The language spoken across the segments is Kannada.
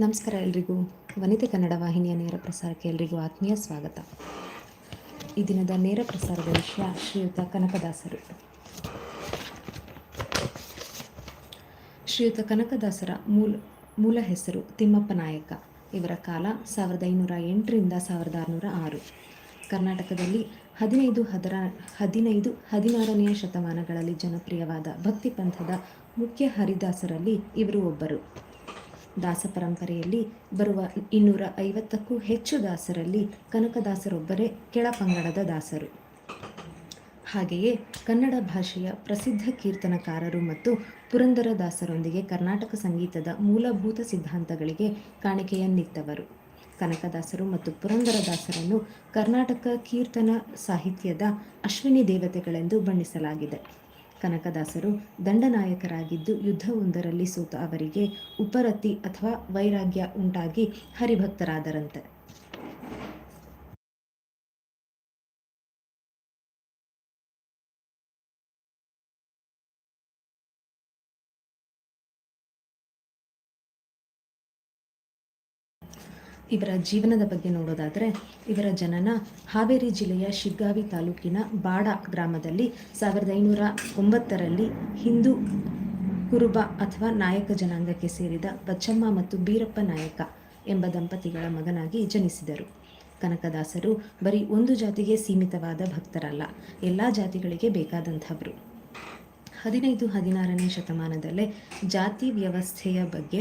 ನಮಸ್ಕಾರ ಎಲ್ರಿಗೂ. ವನಿತೆ ಕನ್ನಡ ವಾಹಿನಿಯ ನೇರ ಪ್ರಸಾರಕ್ಕೆ ಎಲ್ರಿಗೂ ಆತ್ಮೀಯ ಸ್ವಾಗತ. ಈ ದಿನದ ನೇರ ಪ್ರಸಾರದ ವಿಷಯ ಶ್ರೀಯುತ ಕನಕದಾಸರು. ಶ್ರೀಯುತ ಕನಕದಾಸರ ಮೂಲ ಮೂಲ ಹೆಸರು ತಿಮ್ಮಪ್ಪ ನಾಯಕ. ಇವರ ಕಾಲ ಸಾವಿರದ ಐನೂರ ಎಂಟರಿಂದ ಸಾವಿರದ ಆರುನೂರ ಆರು. ಕರ್ನಾಟಕದಲ್ಲಿ ಹದಿನೈದು ಹದರ, ಹದಿನೈದು, ಹದಿನಾರನೆಯ ಶತಮಾನಗಳಲ್ಲಿ ಜನಪ್ರಿಯವಾದ ಭಕ್ತಿ ಪಂಥದ ಮುಖ್ಯ ಹರಿದಾಸರಲ್ಲಿ ಇವರು ಒಬ್ಬರು. ದಾಸ ಪರಂಪರೆಯಲ್ಲಿ ಬರುವ ಇನ್ನೂರ ಐವತ್ತಕ್ಕೂ ಹೆಚ್ಚು ದಾಸರಲ್ಲಿ ಕನಕದಾಸರೊಬ್ಬರೇ ಕೆಳಪಂಗಡದ ದಾಸರು. ಹಾಗೆಯೇ ಕನ್ನಡ ಭಾಷೆಯ ಪ್ರಸಿದ್ಧ ಕೀರ್ತನಕಾರರು ಮತ್ತು ಪುರಂದರದಾಸರೊಂದಿಗೆ ಕರ್ನಾಟಕ ಸಂಗೀತದ ಮೂಲಭೂತ ಸಿದ್ಧಾಂತಗಳಿಗೆ ಕಾಣಿಕೆಯನ್ನಿತ್ತವರು. ಕನಕದಾಸರು ಮತ್ತು ಪುರಂದರದಾಸರನ್ನು ಕರ್ನಾಟಕ ಕೀರ್ತನ ಸಾಹಿತ್ಯದ ಅಶ್ವಿನಿ ದೇವತೆಗಳೆಂದು ಬಣ್ಣಿಸಲಾಗಿದೆ. ಕನಕದಾಸರು ದಂಡನಾಯಕರಾಗಿದ್ದು ಯುದ್ಧವೊಂದರಲ್ಲಿ ಸೋತ ಅವರಿಗೆ ಉಪರತಿ ಅಥವಾ ವೈರಾಗ್ಯ ಉಂಟಾಗಿ ಹರಿಭಕ್ತರಾದರಂತೆ. ಇವರ ಜೀವನದ ಬಗ್ಗೆ ನೋಡೋದಾದರೆ ಇವರ ಜನನ ಹಾವೇರಿ ಜಿಲ್ಲೆಯ ಶಿಗ್ಗಾವಿ ತಾಲೂಕಿನ ಬಾಡ ಗ್ರಾಮದಲ್ಲಿ ಸಾವಿರದ ಐನೂರ ಒಂಬತ್ತರಲ್ಲಿ ಹಿಂದೂ ಕುರುಬ ಅಥವಾ ನಾಯಕ ಜನಾಂಗಕ್ಕೆ ಸೇರಿದ ಬಚ್ಚಮ್ಮ ಮತ್ತು ಬೀರಪ್ಪ ನಾಯಕ ಎಂಬ ದಂಪತಿಗಳ ಮಗನಾಗಿ ಜನಿಸಿದರು. ಕನಕದಾಸರು ಬರೀ ಒಂದು ಜಾತಿಗೆ ಸೀಮಿತವಾದ ಭಕ್ತರಲ್ಲ, ಎಲ್ಲ ಜಾತಿಗಳಿಗೆ ಬೇಕಾದಂಥವರು. ಹದಿನೈದು ಹದಿನಾರನೇ ಶತಮಾನದಲ್ಲೇ ಜಾತಿ ವ್ಯವಸ್ಥೆಯ ಬಗ್ಗೆ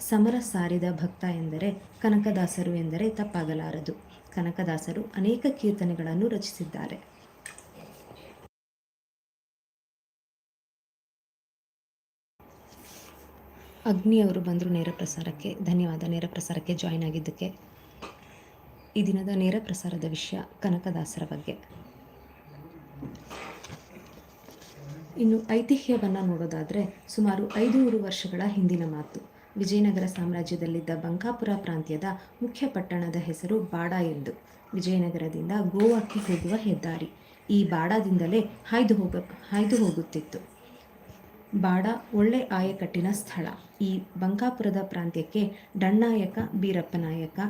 ಸಮರ ಸಾರಿದ ಭಕ್ತ ಎಂದರೆ ಕನಕದಾಸರು ಎಂದರೆ ತಪ್ಪಾಗಲಾರದು. ಕನಕದಾಸರು ಅನೇಕ ಕೀರ್ತನೆಗಳನ್ನು ರಚಿಸಿದ್ದಾರೆ. ಅಗ್ನಿ ಅವರು ಬಂದರು ನೇರ ಪ್ರಸಾರಕ್ಕೆ, ಧನ್ಯವಾದ ನೇರ ಪ್ರಸಾರಕ್ಕೆ ಜಾಯಿನ್ ಆಗಿದ್ದಕ್ಕೆ. ಈ ದಿನದ ನೇರ ಪ್ರಸಾರದ ವಿಷಯ ಕನಕದಾಸರ ಬಗ್ಗೆ. ಇನ್ನು ಐತಿಹ್ಯವನ್ನು ನೋಡೋದಾದರೆ ಸುಮಾರು ಐದುನೂರು ವರ್ಷಗಳ ಹಿಂದಿನ ಮಾತು. ವಿಜಯನಗರ ಸಾಮ್ರಾಜ್ಯದಲ್ಲಿದ್ದ ಬಂಕಾಪುರ ಪ್ರಾಂತ್ಯದ ಮುಖ್ಯ ಪಟ್ಟಣದ ಹೆಸರು ಬಾಡ ಎಂದು. ವಿಜಯನಗರದಿಂದ ಗೋವಾಕ್ಕೆ ಹೋಗುವ ಹೆದ್ದಾರಿ. ಈ ಬಾಡಾದಿಂದಲೇ ಹಾಯ್ದು ಹೋಗ, ಹಾಯ್ದು ಹೋಗುತ್ತಿತ್ತು. ಬಾಡ ಒಳ್ಳೆ ಆಯಕಟ್ಟಿನ ಸ್ಥಳ. ಈ ಬಂಕಾಪುರದ ಪ್ರಾಂತ್ಯಕ್ಕೆ ಡಣ್ಣಾಯಕ ಬೀರಪ್ಪನಾಯಕ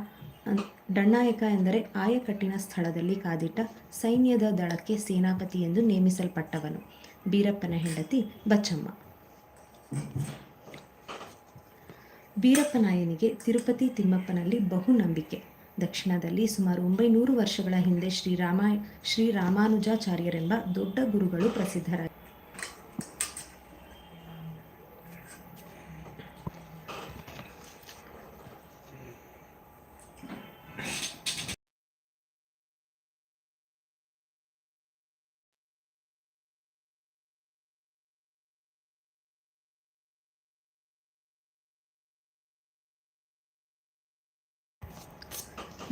ಡಣ್ಣಾಯಕ ಎಂದರೆ ಆಯಕಟ್ಟಿನ ಸ್ಥಳದಲ್ಲಿ ಕಾದಿಟ್ಟ ಸೈನ್ಯದ ದಳಕ್ಕೆ ಸೇನಾಪತಿ ಎಂದು ನೇಮಿಸಲ್ಪಟ್ಟವನು. ಬೀರಪ್ಪನ ಹೆಂಡತಿ ಬಚ್ಚಮ್ಮ. ಬೀರಪ್ಪನಾಯನಿಗೆ ತಿರುಪತಿ ತಿಮ್ಮಪ್ಪನಲ್ಲಿ ಬಹು ನಂಬಿಕೆ. ದಕ್ಷಿಣದಲ್ಲಿ ಸುಮಾರು ಒಂಬೈನೂರು ವರ್ಷಗಳ ಹಿಂದೆ ಶ್ರೀರಾಮ, ಶ್ರೀರಾಮಾನುಜಾಚಾರ್ಯರೆಂಬ ದೊಡ್ಡ ಗುರುಗಳು ಪ್ರಸಿದ್ಧರಾಗಿ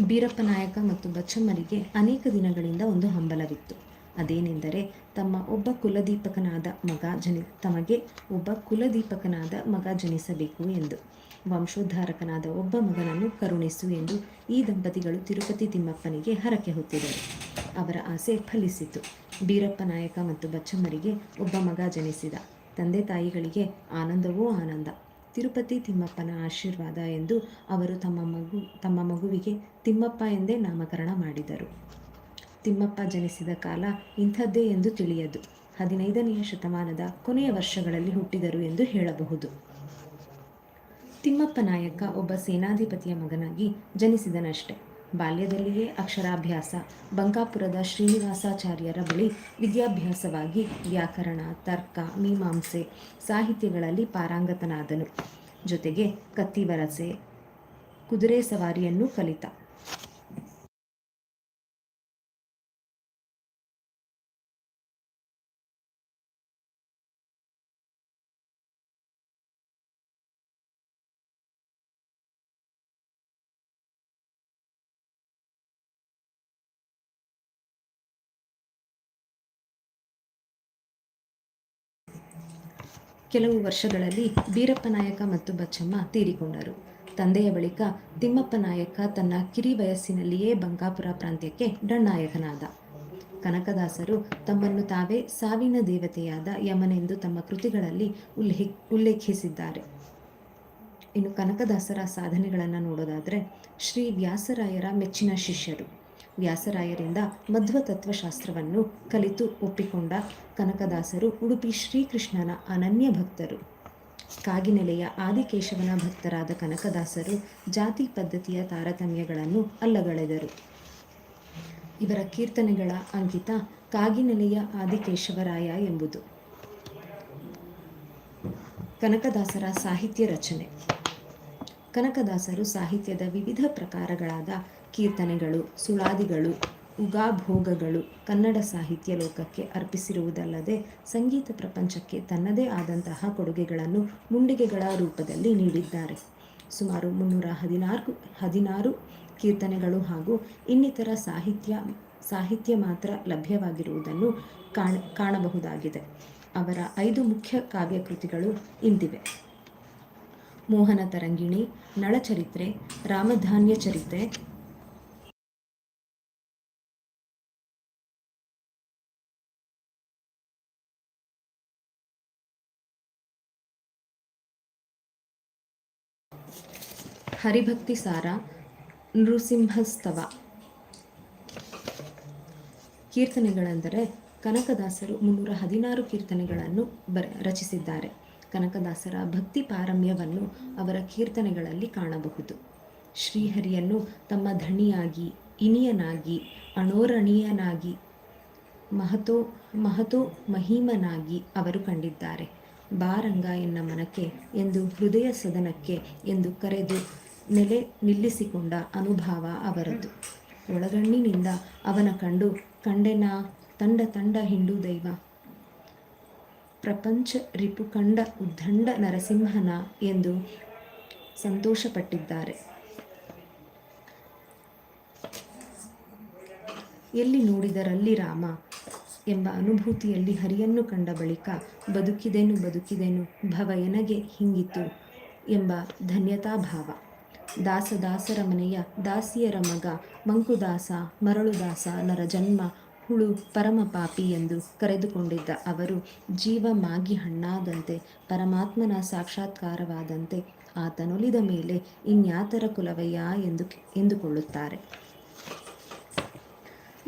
ಬೀರಪ್ಪ ನಾಯಕ ಮತ್ತು ಬಚ್ಚಮ್ಮರಿಗೆ ಅನೇಕ ದಿನಗಳಿಂದ ಒಂದು ಹಂಬಲವಿತ್ತು. ಅದೇನೆಂದರೆ, ತಮ್ಮ ಒಬ್ಬ ಕುಲದೀಪಕನಾದ ಮಗ ಜನಿ, ತಮಗೆ ಒಬ್ಬ ಕುಲದೀಪಕನಾದ ಮಗ ಜನಿಸಬೇಕು ಎಂದು. ವಂಶೋದ್ಧಾರಕನಾದ ಒಬ್ಬ ಮಗನನ್ನು ಕರುಣಿಸು ಎಂದು ಈ ದಂಪತಿಗಳು ತಿರುಪತಿ ತಿಮ್ಮಪ್ಪನಿಗೆ ಹರಕೆ ಹೊತ್ತಿದರು. ಅವರ ಆಸೆ ಫಲಿಸಿತು. ಬೀರಪ್ಪ ನಾಯಕ ಮತ್ತು ಬಚ್ಚಮ್ಮರಿಗೆ ಒಬ್ಬ ಮಗ ಜನಿಸಿದ. ತಂದೆ ತಾಯಿಗಳಿಗೆ ಆನಂದವೂ ಆನಂದ. ತಿರುಪತಿ ತಿಮ್ಮಪ್ಪನ ಆಶೀರ್ವಾದ ಎಂದು ಅವರು ತಮ್ಮ ಮಗು, ತಮ್ಮ ಮಗುವಿಗೆ ತಿಮ್ಮಪ್ಪ ಎಂದೇ ನಾಮಕರಣ ಮಾಡಿದರು. ತಿಮ್ಮಪ್ಪ ಜನಿಸಿದ ಕಾಲ ಇಂಥದ್ದೇ ಎಂದು ತಿಳಿಯದು. ಹದಿನೈದನೆಯ ಶತಮಾನದ ಕೊನೆಯ ವರ್ಷಗಳಲ್ಲಿ ಹುಟ್ಟಿದರು ಎಂದು ಹೇಳಬಹುದು. ತಿಮ್ಮಪ್ಪ ನಾಯಕ ಒಬ್ಬ ಸೇನಾಧಿಪತಿಯ ಮಗನಾಗಿ ಜನಿಸಿದನಷ್ಟೆ. ಬಾಲ್ಯದಲ್ಲಿಯೇ ಅಕ್ಷರಾಭ್ಯಾಸ, ಬಂಕಾಪುರದ ಶ್ರೀನಿವಾಸಾಚಾರ್ಯರ ಬಳಿ ವಿದ್ಯಾಭ್ಯಾಸವಾಗಿ ವ್ಯಾಕರಣ, ತರ್ಕ, ಮೀಮಾಂಸೆ ಸಾಹಿತ್ಯಗಳಲ್ಲಿ ಪಾರಂಗತನಾದನು. ಜೊತೆಗೆ ಕತ್ತಿವರಸೆ, ಕುದುರೆ ಸವಾರಿಯನ್ನು ಕಲಿತ. ಕೆಲವು ವರ್ಷಗಳಲ್ಲಿ ಬೀರಪ್ಪ ನಾಯಕ ಮತ್ತು ಬಚ್ಚಮ್ಮ ತೀರಿಕೊಂಡರು. ತಂದೆಯ ಬಳಿಕ ತಿಮ್ಮಪ್ಪ ನಾಯಕ ತನ್ನ ಕಿರಿ ವಯಸ್ಸಿನಲ್ಲಿಯೇ ಬಂಕಾಪುರ ಪ್ರಾಂತ್ಯಕ್ಕೆ ಡಣ್ಣಾಯಕನಾದ. ಕನಕದಾಸರು ತಮ್ಮನ್ನು ತಾವೇ ಸಾವಿನ ದೇವತೆಯಾದ ಯಮನೆಂದು ತಮ್ಮ ಕೃತಿಗಳಲ್ಲಿ ಉಲ್ಲೇಖ ಉಲ್ಲೇಖಿಸಿದ್ದಾರೆ. ಇನ್ನು ಕನಕದಾಸರ ಸಾಧನೆಗಳನ್ನು ನೋಡೋದಾದರೆ ಶ್ರೀ ವ್ಯಾಸರಾಯರ ಮೆಚ್ಚಿನ ಶಿಷ್ಯರು. ವ್ಯಾಸರಾಯರಿಂದ ಮಧ್ವ ತತ್ವಶಾಸ್ತ್ರವನ್ನು ಕಲಿತು ಒಪ್ಪಿಕೊಂಡ ಕನಕದಾಸರು ಉಡುಪಿ ಶ್ರೀಕೃಷ್ಣನ ಅನನ್ಯ ಭಕ್ತರು. ಕಾಗಿನೆಲೆಯ ಆದಿಕೇಶವನ ಭಕ್ತರಾದ ಕನಕದಾಸರು ಜಾತಿ ಪದ್ಧತಿಯ ತಾರತಮ್ಯಗಳನ್ನು ಅಲ್ಲಗಳೆದರು. ಇವರ ಕೀರ್ತನೆಗಳ ಅಂಕಿತ ಕಾಗಿನೆಲೆಯ ಆದಿಕೇಶವರಾಯ ಎಂಬುದು. ಕನಕದಾಸರ ಸಾಹಿತ್ಯ ರಚನೆ. ಕನಕದಾಸರು ಸಾಹಿತ್ಯದ ವಿವಿಧ ಪ್ರಕಾರಗಳಾದ ಕೀರ್ತನೆಗಳು ಸುಳಾದಿಗಳು, ಉಗಾಭೋಗಗಳು ಕನ್ನಡ ಸಾಹಿತ್ಯ ಲೋಕಕ್ಕೆ ಅರ್ಪಿಸಿರುವುದಲ್ಲದೆ ಸಂಗೀತ ಪ್ರಪಂಚಕ್ಕೆ ತನ್ನದೇ ಆದಂತಹ ಕೊಡುಗೆಗಳನ್ನು ಮುಂಡಿಗೆಗಳ ರೂಪದಲ್ಲಿ ನೀಡಿದ್ದಾರೆ. ಸುಮಾರು ಮುನ್ನೂರ ಹದಿನಾರು ಹದಿನಾರು ಕೀರ್ತನೆಗಳು ಹಾಗೂ ಇನ್ನಿತರ ಸಾಹಿತ್ಯ ಸಾಹಿತ್ಯ ಮಾತ್ರ ಲಭ್ಯವಾಗಿರುವುದನ್ನು ಕಾಣ, ಕಾಣಬಹುದಾಗಿದೆ. ಅವರ ಐದು ಮುಖ್ಯ ಕಾವ್ಯಕೃತಿಗಳು ಇಂತಿವೆ ಮೋಹನ ತರಂಗಿಣಿ, ನಳಚರಿತ್ರೆ, ರಾಮಧಾನ್ಯ ಚರಿತ್ರೆ ಹರಿಭಕ್ತಿ ಸಾರ, ನೃಸಿಂಹಸ್ತವ. ಕೀರ್ತನೆಗಳೆಂದರೆ ಕನಕದಾಸರು ಮುನ್ನೂರ ಹದಿನಾರು ಕೀರ್ತನೆಗಳನ್ನು ಬರ, ರಚಿಸಿದ್ದಾರೆ. ಕನಕದಾಸರ ಭಕ್ತಿ ಪಾರಮ್ಯವನ್ನು ಅವರ ಕೀರ್ತನೆಗಳಲ್ಲಿ ಕಾಣಬಹುದು. ಶ್ರೀಹರಿಯನ್ನು ತಮ್ಮ ಧಣಿಯಾಗಿ, ಇನಿಯನಾಗಿ, ಅಣೋರಣೀಯನಾಗಿ, ಮಹತೋ ಮಹತೋ ಮಹಿಮನಾಗಿ ಅವರು ಕಂಡಿದ್ದಾರೆ. ಬಾರಂಗ ಎನ್ನ ಮನಕ್ಕೆ ಎಂದು ಹೃದಯ ಸದನಕ್ಕೆ ಎಂದು ಕರೆದು ನೆಲೆ ನಿಲ್ಲಿಸಿಕೊಂಡ ಅನುಭಾವ ಅವರದ್ದು ಒಳಗಣ್ಣಿನಿಂದ ಅವನ ಕಂಡು, ಕಂಡೆನ, ತಂಡ ತಂಡ ಹಿಂಡು ದೈವ. ಪ್ರಪಂಚ ರಿಪು ಕಂಡ ಉದ್ದಂಡ ನರಸಿಂಹನ ಎಂದು ಸಂತೋಷಪಟ್ಟಿದ್ದಾರೆ. ಎಲ್ಲಿ ನೋಡಿದರಲ್ಲಿ ರಾಮ ಎಂಬ ಅನುಭೂತಿಯಲ್ಲಿ ಹರಿಯನ್ನು ಕಂಡ ಬಳಿಕ, ಬದುಕಿದೆನು ಬದುಕಿದೆನು, ಭವ ಎನಗೆ ಹಿಂಗಿತು ಎಂಬ ಧನ್ಯತಾಭಾವ ದಾಸ ದಾಸರ ಮನೆಯ ದಾಸಿಯರ ಮಗ ಮಂಕುದಾಸ ಮರಳುದಾಸ ನರ ಜನ್ಮ ಹುಳು ಪರಮ ಪಾಪಿ ಎಂದು ಕರೆದುಕೊಂಡಿದ್ದ ಅವರು ಜೀವ ಮಾಗಿ ಹಣ್ಣಾದಂತೆ, ಪರಮಾತ್ಮನ ಸಾಕ್ಷಾತ್ಕಾರವಾದಂತೆ ಆತನೊಲಿದ ಮೇಲೆ ಇನ್ಯಾತರ ಕುಲವಯ್ಯ ಎಂದು ಎಂದುಕೊಳ್ಳುತ್ತಾರೆ.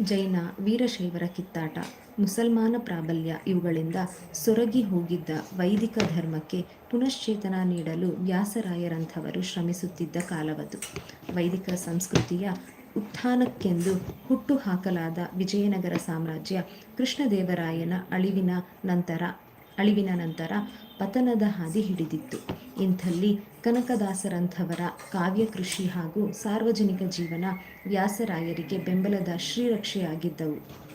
ಜೈನ ವೀರಶೈವರ ಕಿತ್ತಾಟ. ಮುಸಲ್ಮಾನ ಪ್ರಾಬಲ್ಯ ಇವುಗಳಿಂದ ಸೊರಗಿ ಹೋಗಿದ್ದ ವೈದಿಕ ಧರ್ಮಕ್ಕೆ ಪುನಶ್ಚೇತನ ನೀಡಲು ವ್ಯಾಸರಾಯರಂಥವರು ಶ್ರಮಿಸುತ್ತಿದ್ದ ಕಾಲವದು. ವೈದಿಕ ಸಂಸ್ಕೃತಿಯ ಉತ್ಥಾನಕ್ಕೆಂದು ಹುಟ್ಟು ಹಾಕಲಾದ ವಿಜಯನಗರ ಸಾಮ್ರಾಜ್ಯ ಕೃಷ್ಣದೇವರಾಯನ ಅಳಿವಿನ ನಂತರ ಅಳಿವಿನ ನಂತರ ಪತನದ ಹಾದಿ ಹಿಡಿದಿತ್ತು. ಇಂಥಲ್ಲಿ ಕನಕದಾಸರಂಥವರ ಕಾವ್ಯ ಕೃಷಿ ಹಾಗೂ ಸಾರ್ವಜನಿಕ ಜೀವನ ವ್ಯಾಸರಾಯರಿಗೆ ಬೆಂಬಲದ ಶ್ರೀರಕ್ಷೆಯಾಗಿದ್ದವು.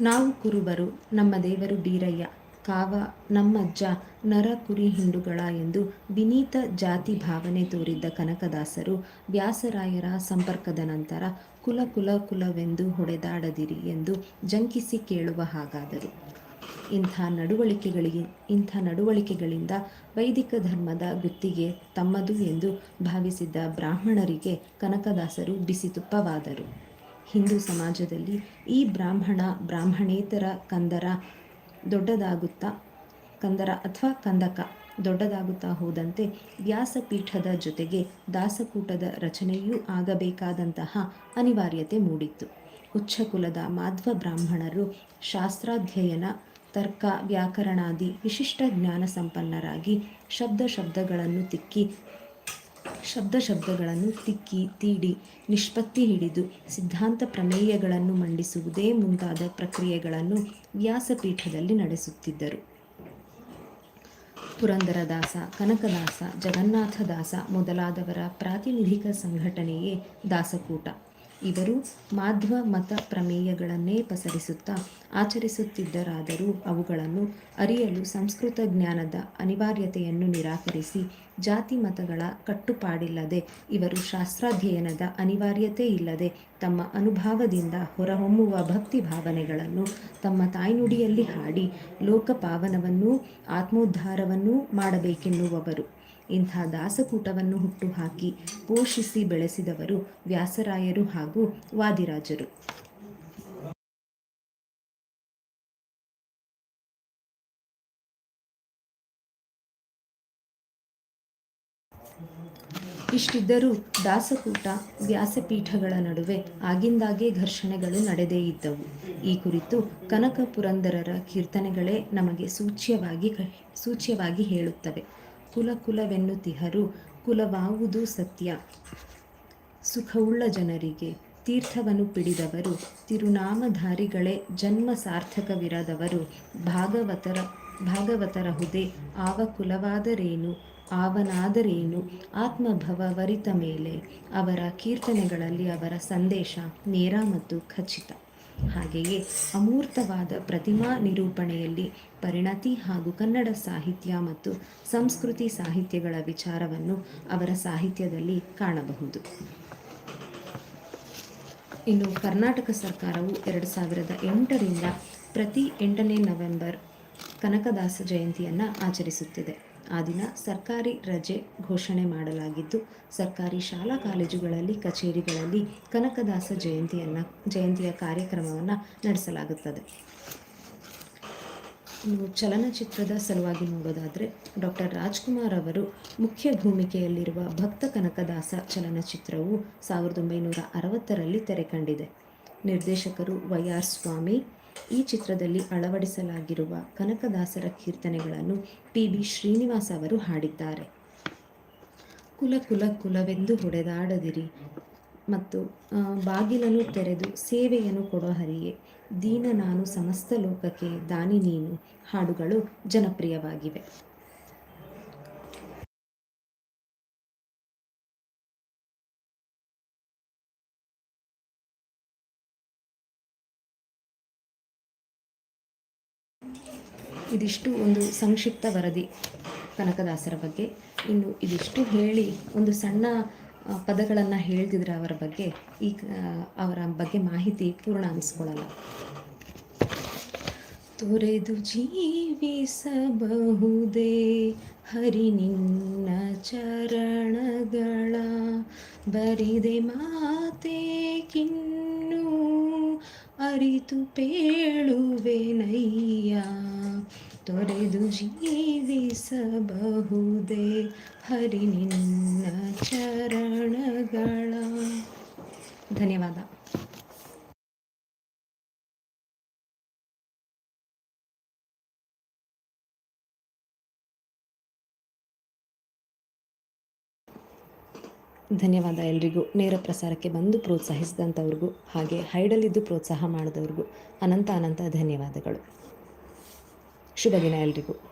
ನಾವು ಕುರುಬರು, ನಮ್ಮ ದೇವರು ಬೀರಯ್ಯ, ಕಾವ ನಮ್ಮಜ್ಜ ನರ ಕುರಿ ಹಿಂಡುಗಳ ಎಂದು ವಿನೀತ ಜಾತಿ ಭಾವನೆ ತೋರಿದ್ದ ಕನಕದಾಸರು ವ್ಯಾಸರಾಯರ ಸಂಪರ್ಕದ ನಂತರ ಕುಲ ಕುಲ ಕುಲವೆಂದು ಹೊಡೆದಾಡದಿರಿ ಎಂದು ಜಂಕಿಸಿ ಕೇಳುವ ಹಾಗಾದರು. ಇಂಥ ನಡವಳಿಕೆಗಳಿಗೆ, ಇಂಥ ನಡವಳಿಕೆಗಳಿಂದ ವೈದಿಕ ಧರ್ಮದ ಗುತ್ತಿಗೆ ತಮ್ಮದು ಎಂದು ಭಾವಿಸಿದ್ದ ಬ್ರಾಹ್ಮಣರಿಗೆ ಕನಕದಾಸರು ಬಿಸಿ ತುಪ್ಪವಾದರು ಹಿಂದೂ ಸಮಾಜದಲ್ಲಿ ಈ ಬ್ರಾಹ್ಮಣ, ಬ್ರಾಹ್ಮಣೇತರ ಕಂದರ ದೊಡ್ಡದಾಗುತ್ತಾ, ಕಂದರ ಅಥವಾ ಕಂದಕ ದೊಡ್ಡದಾಗುತ್ತಾ ಹೋದಂತೆ ವ್ಯಾಸಪೀಠದ ಜೊತೆಗೆ ದಾಸಕೂಟದ ರಚನೆಯೂ ಆಗಬೇಕಾದಂತಹ ಅನಿವಾರ್ಯತೆ ಮೂಡಿತ್ತು. ಉಚ್ಚಕುಲದ ಮಾಧ್ವ ಬ್ರಾಹ್ಮಣರು ಶಾಸ್ತ್ರಾಧ್ಯಯನ, ತರ್ಕ, ವ್ಯಾಕರಣಾದಿ ವಿಶಿಷ್ಟ ಜ್ಞಾನ ಸಂಪನ್ನರಾಗಿ ಶಬ್ದ ಶಬ್ದಗಳನ್ನು ತಿಕ್ಕಿ ಶಬ್ದ ಶಬ್ದಗಳನ್ನು ತಿಕ್ಕಿ, ತೀಡಿ, ನಿಷ್ಪತ್ತಿ ಹಿಡಿದು ಸಿದ್ಧಾಂತ ಪ್ರಮೇಯಗಳನ್ನು ಮಂಡಿಸುವುದೇ ಮುಂತಾದ ಪ್ರಕ್ರಿಯೆಗಳನ್ನು ವ್ಯಾಸಪೀಠದಲ್ಲಿ ನಡೆಸುತ್ತಿದ್ದರು. ಪುರಂದರದಾಸ, ಕನಕದಾಸ, ಜಗನ್ನಾಥದಾಸ ಮೊದಲಾದವರ ಪ್ರಾತಿನಿಧಿಕ ಸಂಘಟನೆಯೇ ದಾಸಕೂಟ. ಇವರು ಮಾಧ್ವ ಮತ ಪ್ರಮೇಯಗಳನ್ನೇ ಪಸರಿಸುತ್ತಾ ಆಚರಿಸುತ್ತಿದ್ದರಾದರೂ ಅವುಗಳನ್ನು ಅರಿಯಲು ಸಂಸ್ಕೃತ ಜ್ಞಾನದ ಅನಿವಾರ್ಯತೆಯನ್ನು ನಿರಾಕರಿಸಿ ಜಾತಿ ಮತಗಳ ಕಟ್ಟುಪಾಡಿಲ್ಲದೆ ಇವರು ಶಾಸ್ತ್ರಾಧ್ಯಯನದ ಅನಿವಾರ್ಯತೆ ಇಲ್ಲದೆ ತಮ್ಮ ಅನುಭವದಿಂದ ಹೊರಹೊಮ್ಮುವ ಭಕ್ತಿ ಭಾವನೆಗಳನ್ನು ತಮ್ಮ ತಾಯ್ನುಡಿಯಲ್ಲಿ ಹಾಡಿ ಲೋಕಪಾವನವನ್ನೂ ಆತ್ಮೋದ್ಧಾರವನ್ನೂ ಮಾಡಬೇಕೆನ್ನುವವರು. ಇಂಥ ದಾಸಕೂಟವನ್ನು ಹುಟ್ಟುಹಾಕಿ ಪೋಷಿಸಿ ಬೆಳೆಸಿದವರು ವ್ಯಾಸರಾಯರು ಹಾಗೂ ವಾದಿರಾಜರು. ಇಷ್ಟಿದ್ದರೂ ದಾಸಕೂಟ ವ್ಯಾಸಪೀಠಗಳ ನಡುವೆ ಆಗಿಂದಾಗೆ ಘರ್ಷಣೆಗಳು ನಡೆದೇ ಇದ್ದವು. ಈ ಕುರಿತು ಕನಕ ಪುರಂದರರ ಕೀರ್ತನೆಗಳೇ ನಮಗೆ ಸೂಚ್ಯವಾಗಿ ಸೂಚ್ಯವಾಗಿ ಹೇಳುತ್ತವೆ. ಕುಲ ಕುಲವೆನ್ನುತಿಹರು ಕುಲವಾವುದು ಸತ್ಯ. ಸುಖವುಳ್ಳ ಜನರಿಗೆ ತೀರ್ಥವನ್ನು ಪಿಡಿದವರು, ತಿರುನಾಮಧಾರಿಗಳೇ ಜನ್ಮ ಸಾರ್ಥಕವಿರದವರು, ಭಾಗವತರ, ಭಾಗವತರಹುದೇ ಆವ ಕುಲವಾದರೇನು? ಆವನಾದರೇನು ಆತ್ಮಭವವರಿತ ಮೇಲೆ ಅವರ ಕೀರ್ತನೆಗಳಲ್ಲಿ ಅವರ ಸಂದೇಶ ನೇರ ಮತ್ತು ಖಚಿತ. ಹಾಗೆಯೇ ಅಮೂರ್ತವಾದ ಪ್ರತಿಮಾ ನಿರೂಪಣೆಯಲ್ಲಿ ಪರಿಣತಿ ಹಾಗೂ ಕನ್ನಡ ಸಾಹಿತ್ಯ ಮತ್ತು ಸಂಸ್ಕೃತಿ ಸಾಹಿತ್ಯಗಳ ವಿಚಾರವನ್ನು ಅವರ ಸಾಹಿತ್ಯದಲ್ಲಿ ಕಾಣಬಹುದು. ಇನ್ನು ಕರ್ನಾಟಕ ಸರ್ಕಾರವು ಎರಡು ಸಾವಿರದ ಎಂಟರಿಂದ ಪ್ರತಿ ಎಂಟನೇ ನವೆಂಬರ್ ಕನಕದಾಸ ಜಯಂತಿಯನ್ನು ಆಚರಿಸುತ್ತಿದೆ. ಆ ದಿನ ಸರ್ಕಾರಿ ರಜೆ ಘೋಷಣೆ ಮಾಡಲಾಗಿದ್ದು, ಸರ್ಕಾರಿ ಶಾಲಾ ಕಾಲೇಜುಗಳಲ್ಲಿ, ಕಚೇರಿಗಳಲ್ಲಿ ಕನಕದಾಸ ಜಯಂತಿಯನ್ನು, ಜಯಂತಿಯ ಕಾರ್ಯಕ್ರಮವನ್ನು ನಡೆಸಲಾಗುತ್ತದೆ. ಚಲನಚಿತ್ರದ ಸಲುವಾಗಿ ನೋಡೋದಾದರೆ, ಡಾಕ್ಟರ್ ರಾಜ್ಕುಮಾರ್ ಅವರು ಮುಖ್ಯ ಭೂಮಿಕೆಯಲ್ಲಿರುವ ಭಕ್ತ ಕನಕದಾಸ ಚಲನಚಿತ್ರವು ಸಾವಿರದ ಒಂಬೈನೂರ ಅರವತ್ತರಲ್ಲಿ ತೆರೆ ಕಂಡಿದೆ ನಿರ್ದೇಶಕರು ವೈ ಆರ್ ಸ್ವಾಮಿ ಈ ಚಿತ್ರದಲ್ಲಿ ಅಳವಡಿಸಲಾಗಿರುವ ಕನಕದಾಸರ ಕೀರ್ತನೆಗಳನ್ನು ಪಿ ಬಿ ಶ್ರೀನಿವಾಸ್ ಅವರು ಹಾಡಿದ್ದಾರೆ. ಕುಲ ಕುಲ ಕುಲವೆಂದು ಹೊಡೆದಾಡದಿರಿ ಮತ್ತು ಬಾಗಿಲನ್ನು ತೆರೆದು ಸೇವೆಯನ್ನು ಕೊಡೋ ಹರಿಯೇ, ದೀನ ನಾನು ಸಮಸ್ತ ಲೋಕಕ್ಕೆ ದಾನಿ ನೀನು ಹಾಡುಗಳು ಜನಪ್ರಿಯವಾಗಿವೆ. ಇದಿಷ್ಟು ಒಂದು ಸಂಕ್ಷಿಪ್ತ ವರದಿ ಕನಕದಾಸರ ಬಗ್ಗೆ. ಇನ್ನು ಇದಿಷ್ಟು ಹೇಳಿ ಒಂದು ಸಣ್ಣ ಪದಗಳನ್ನು ಹೇಳ್ತಿದ್ರೆ ಅವರ ಬಗ್ಗೆ ಈ ಅವರ ಬಗ್ಗೆ ಮಾಹಿತಿ ಪೂರ್ಣ ಅನಿಸ್ಕೊಳ್ಳಲ್ಲ. ತೊರೆದು ಜೀವಿಸಬಹುದೇ ಹರಿ ನಿನ್ನ ಚರಣಗಳ. ಬರಿದೆ ಮಾತೆ ಕಿನ್ನು ಅರಿತು ಪೇಳುವೆನಯ್ಯ. ತೊರೆದು ಜೀವಿಸಬಹುದೇ ಹರಿ ನಿನ್ನ ಚರಣಗಳ. ಧನ್ಯವಾದ. ಧನ್ಯವಾದ ಎಲ್ರಿಗೂ. ನೇರ ಪ್ರಸಾರಕ್ಕೆ ಬಂದು ಪ್ರೋತ್ಸಾಹಿಸಿದಂಥವ್ರಿಗೂ, ಹಾಗೆ ಹೈಡಲ್ಲಿದ್ದು ಪ್ರೋತ್ಸಾಹ ಮಾಡಿದವ್ರಿಗೂ ಅನಂತ ಅನಂತ ಧನ್ಯವಾದಗಳು. ಶುಭ ದಿನ ಎಲ್ರಿಗೂ.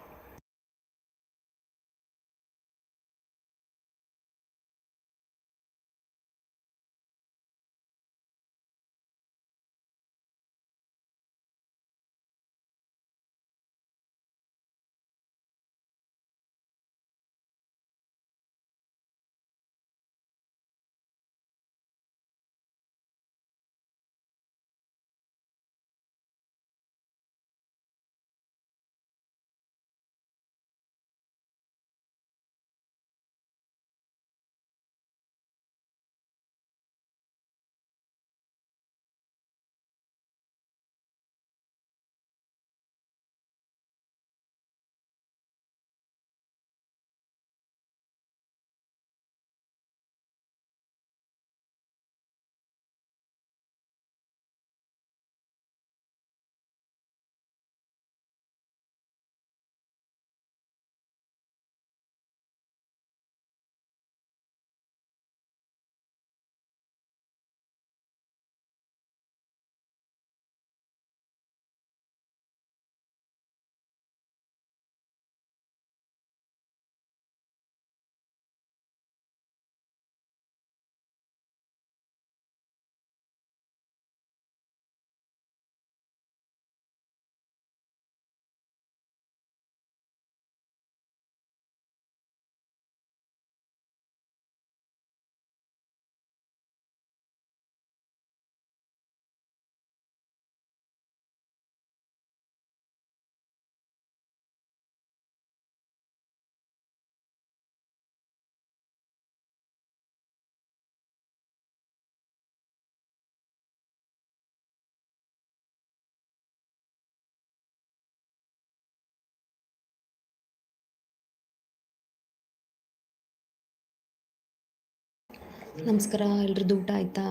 ನಮಸ್ಕಾರ ಎಲ್ರದ್ದು ಊಟ ಆಯಿತಾ?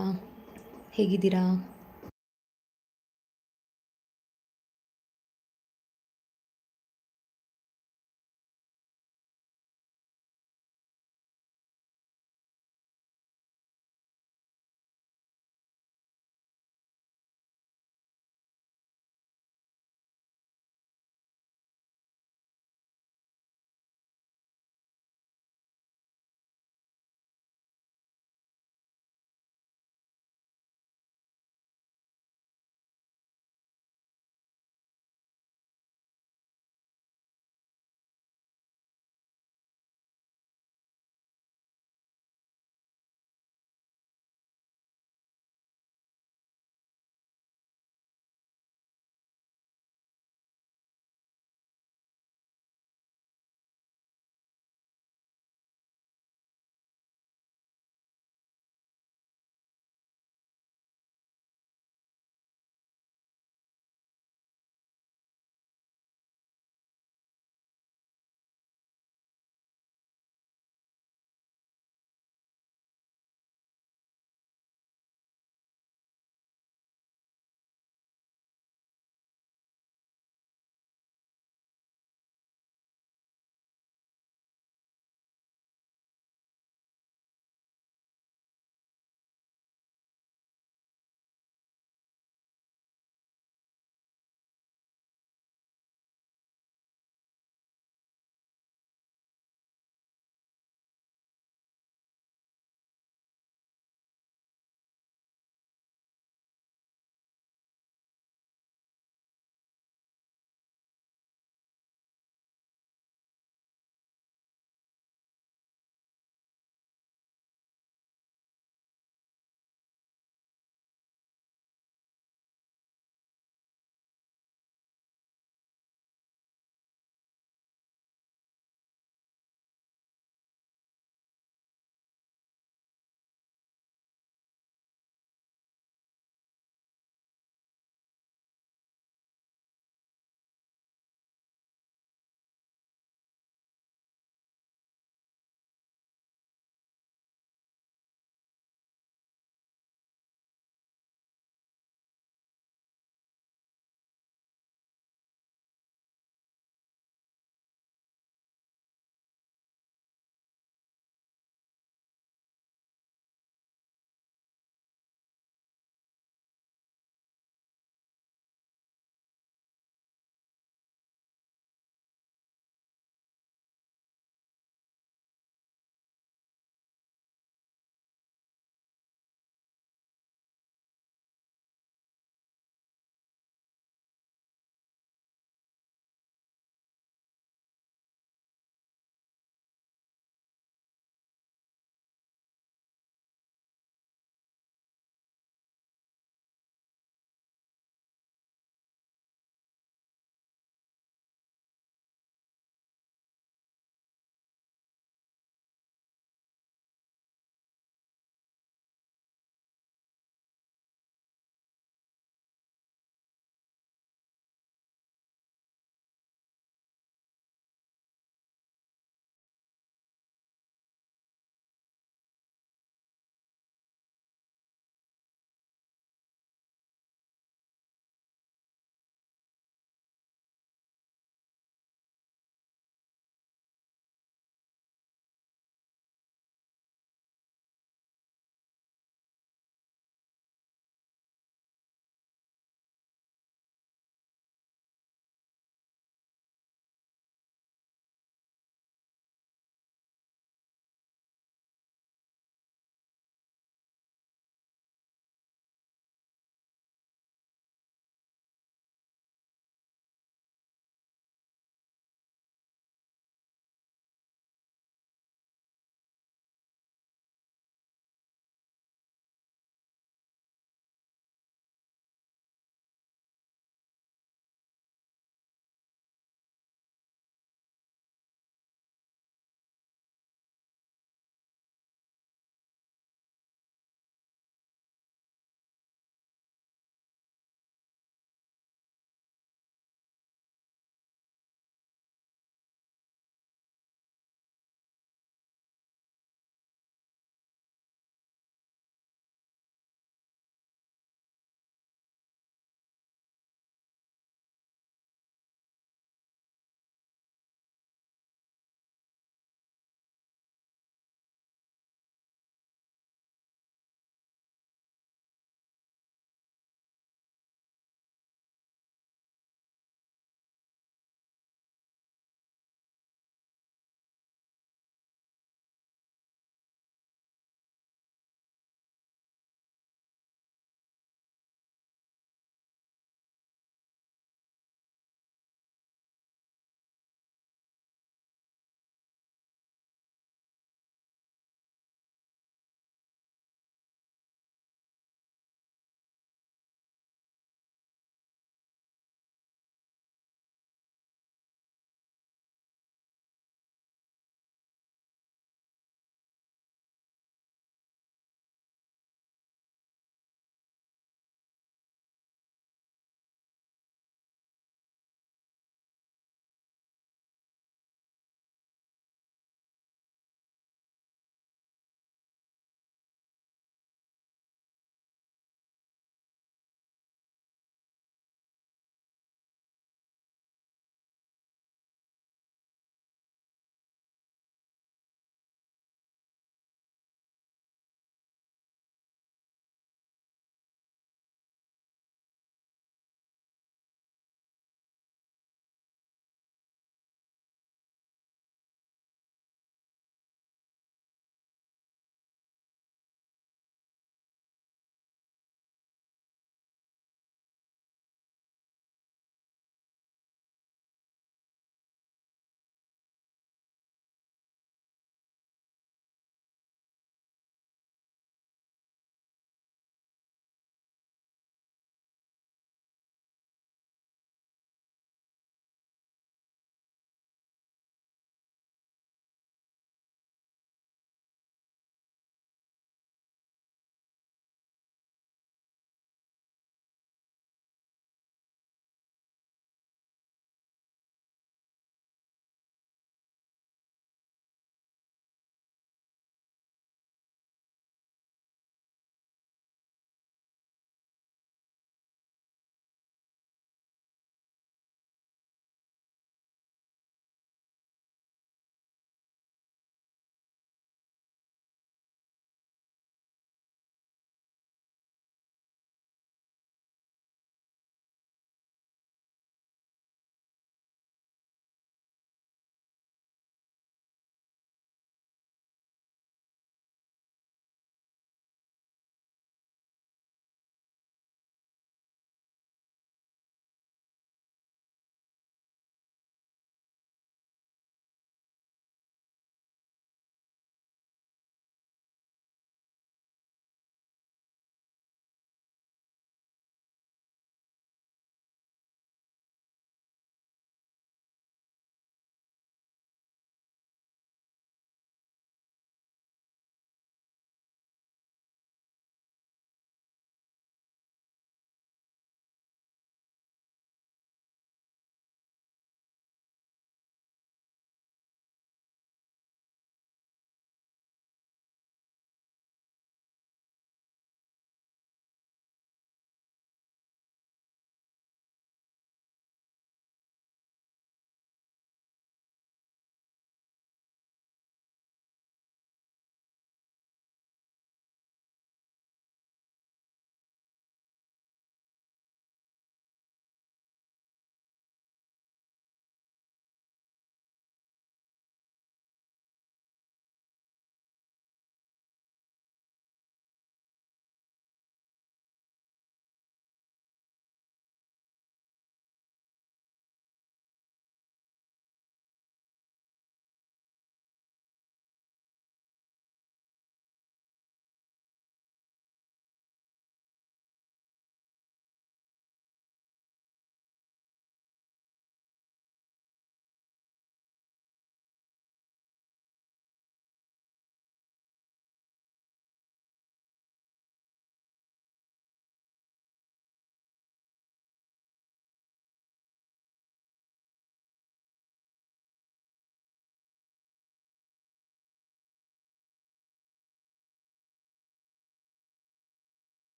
ಹೇಗಿದ್ದೀರಾ?